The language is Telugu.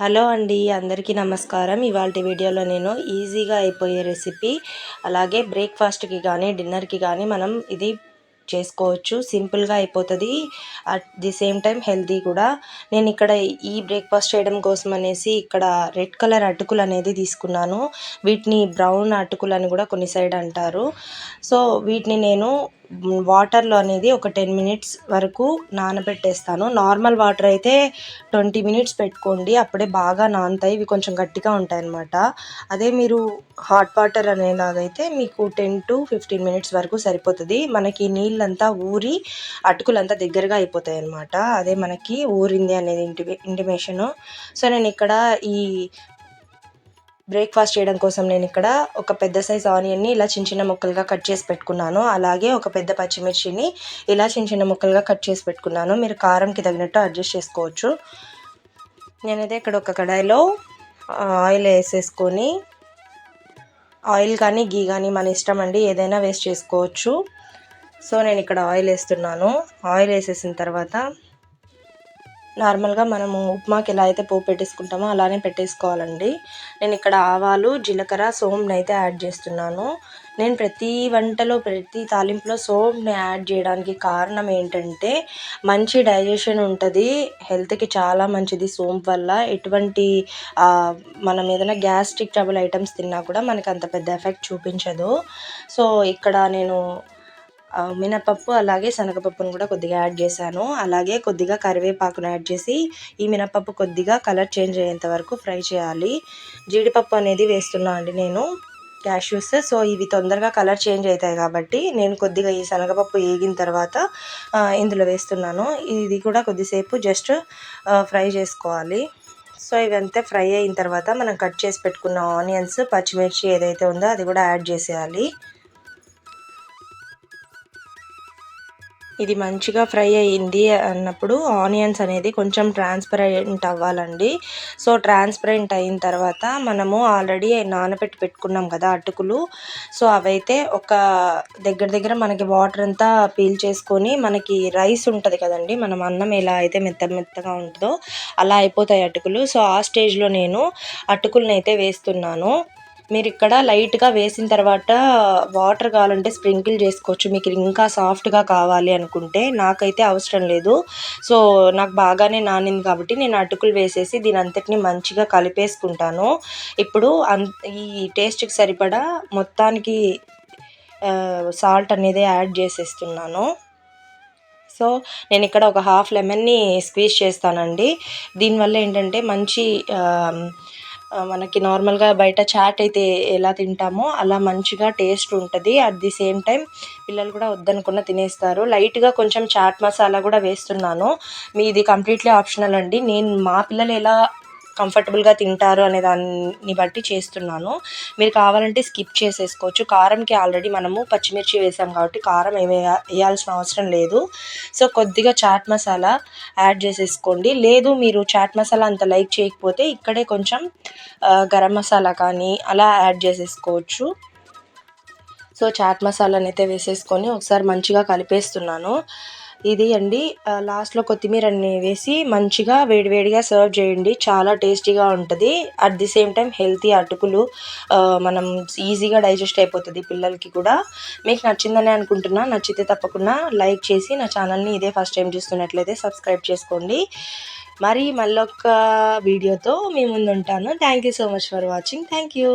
హలో అండి అందరికీ నమస్కారం. ఇవాళ వీడియోలో నేను ఈజీగా అయిపోయే రెసిపీ అలాగే బ్రేక్ఫాస్ట్కి కానీ డిన్నర్కి కానీ మనం ఇది చేసుకోవచ్చు. సింపుల్గా అయిపోతుంది. At the same time healthy కూడా. నేను ఇక్కడ ఈ బ్రేక్ఫాస్ట్ చేయడం కోసం అనేసి ఇక్కడ రెడ్ కలర్ అటుకులు అనేది తీసుకున్నాను. వీటిని బ్రౌన్ అటుకులు అని కూడా కొన్ని సైడ్ అంటారు. సో వీటిని నేను వాటర్లో అనేది ఒక టెన్ మినిట్స్ వరకు నానబెట్టేస్తాను. నార్మల్ వాటర్ అయితే ట్వంటీ మినిట్స్ పెట్టుకోండి. అప్పుడే బాగా నానుతాయి. ఇవి కొంచెం గట్టిగా ఉంటాయి అన్నమాట అదే మీరు హాట్ వాటర్ అనేలాగైతే మీకు టెన్ టు ఫిఫ్టీన్ మినిట్స్ వరకు సరిపోతుంది. మనకి నీళ్ళంతా ఊరి అటుకులంతా దగ్గరగా అయిపోతాయి అన్నమాట అదే మనకి ఊరింది అనేది ఇంటి ఇంటిమేషను. సో నేను ఇక్కడ ఈ బ్రేక్ఫాస్ట్ చేయడం కోసం నేను ఇక్కడ ఒక పెద్ద సైజ్ ఆనియన్ని ఇలా చిన్న చిన్న ముక్కలుగా కట్ చేసి పెట్టుకున్నాను. అలాగే ఒక పెద్ద పచ్చిమిర్చిని ఇలా చిన్న చిన్న ముక్కలుగా కట్ చేసి పెట్టుకున్నాను. మీరు కారంకి తగినట్టు అడ్జస్ట్ చేసుకోవచ్చు. నేనైతే ఇక్కడ ఒక కడాయిలో ఆయిల్ వేసేసుకొని ఆయిల్ కానీ గీ కానీ మన ఇష్టం అండి ఏదైనా వేస్ట్ చేసుకోవచ్చు. సో నేను ఇక్కడ ఆయిల్ వేస్తున్నాను. ఆయిల్ వేసేసిన తర్వాత నార్మల్గా మనము ఉప్మాకి ఎలా అయితే పోపు పెట్టేసుకుంటామో అలానే పెట్టేసుకోవాలండి. నేను ఇక్కడ ఆవాలు జీలకర్ర సోంపుని అయితే యాడ్ చేస్తున్నాను. నేను ప్రతి వంటలో ప్రతి తాలింపులో సోంపుని యాడ్ చేయడానికి కారణం ఏంటంటే మంచి డైజెషన్ ఉంటుంది. హెల్త్కి చాలా మంచిది సోంపు వల్ల. ఎటువంటి మనం ఏదైనా గ్యాస్ట్రిక్ ట్రబుల్ ఐటమ్స్ తిన్నా కూడా మనకి అంత పెద్ద ఎఫెక్ట్ చూపించదు. సో ఇక్కడ నేను మినపప్పు అలాగే శనగపప్పును కూడా కొద్దిగా యాడ్ చేశాను. అలాగే కొద్దిగా కరివేపాకును యాడ్ చేసి ఈ మినపప్పు కొద్దిగా కలర్ చేంజ్ అయ్యేంత వరకు ఫ్రై చేయాలి. జీడిపప్పు అనేది వేస్తున్నా అండి నేను క్యాష్యూస్. సో ఇవి తొందరగా కలర్ చేంజ్ అవుతాయి కాబట్టి నేను కొద్దిగా ఈ శనగపప్పు వేగిన తర్వాత ఇందులో వేస్తున్నాను. ఇది కూడా కొద్దిసేపు జస్ట్ ఫ్రై చేసుకోవాలి. సో ఇవంతా ఫ్రై అయిన తర్వాత మనం కట్ చేసి పెట్టుకున్న ఆనియన్స్ పచ్చిమిర్చి ఏదైతే ఉందో అది కూడా యాడ్ చేసేయాలి. ఇది మంచిగా ఫ్రై అయ్యింది అన్నప్పుడు ఆనియన్స్ అనేది కొంచెం ట్రాన్స్పరెంట్ అవ్వాలండి. సో ట్రాన్స్పరెంట్ అయిన తర్వాత మనము ఆల్రెడీ నానబెట్టి పెట్టుకున్నాం కదా అటుకులు. సో అవైతే ఒక దగ్గర దగ్గర మనకి వాటర్ అంతా పీల్ చేసుకొని మనకి రైస్ ఉంటుంది కదండి. మనం అన్నం ఎలా అయితే మెత్త మెత్తగా ఉంటుందో అలా అయిపోతాయి అటుకులు. సో ఆ స్టేజ్లో నేను అటుకులను అయితే వేస్తున్నాను. మీరు ఇక్కడ లైట్గా వేసిన తర్వాత వాటర్ కావాలంటే స్ప్రింకిల్ చేసుకోవచ్చు. మీకు ఇంకా సాఫ్ట్గా కావాలి అనుకుంటే నాకైతే అవసరం లేదు. సో నాకు బాగానే నానింది కాబట్టి నేను అటుకులు వేసేసి దీని అంతటిని మంచిగా కలిపేసుకుంటాను. ఇప్పుడు అన్ ఈ టేస్ట్కి సరిపడా మొత్తానికి సాల్ట్ అనేది యాడ్ చేసేస్తున్నాను. సో నేను ఇక్కడ ఒక హాఫ్ లెమన్ని స్క్వీజ్ చేస్తానండి. దీనివల్ల ఏంటంటే మంచి మనకి నార్మల్గా బయట చాట్ అయితే ఎలా తింటామో అలా మంచిగా టేస్ట్ ఉంటుంది. అట్ ది సేమ్ టైం పిల్లలు కూడా వద్దనుకున్న తినేస్తారు. లైట్గా కొంచెం చాట్ మసాలా కూడా వేస్తున్నాను. మీది కంప్లీట్లీ ఆప్షనల్ అండి. నేను మా పిల్లలు ఎలా కంఫర్టబుల్గా తింటారు అనే దాన్ని బట్టి చేస్తున్నాను. మీరు కావాలంటే స్కిప్ చేసేసుకోవచ్చు. కారంకి ఆల్రెడీ మనము పచ్చిమిర్చి వేసాం కాబట్టి కారం ఏమి వేయాల్సిన అవసరం లేదు. సో కొద్దిగా చాట్ మసాలా యాడ్ చేసేసుకోండి. లేదు మీరు చాట్ మసాలా అంత లైక్ చేయకపోతే ఇక్కడే కొంచెం గరం మసాలా కానీ అలా యాడ్ చేసేసుకోవచ్చు. సో చాట్ మసాలాని అయితే వేసేసుకొని ఒకసారి మంచిగా కలిపేస్తున్నాను. ఇది అండి. లాస్ట్లో కొత్తిమీర అన్ని వేసి మంచిగా వేడివేడిగా సర్వ్ చేయండి. చాలా టేస్టీగా ఉంటుంది. At the same time healthy అటుకులు మనం ఈజీగా డైజెస్ట్ అయిపోతుంది పిల్లలకి కూడా. మీకు నచ్చిందని అనుకుంటున్నా. నచ్చితే తప్పకుండా లైక్ చేసి నా ఛానల్ని ఇదే ఫస్ట్ టైం చూస్తున్నట్లయితే సబ్స్క్రైబ్ చేసుకోండి. మరి మళ్ళొక్క వీడియోతో మీ ముందు ఉంటాను thank you so much for watching thank you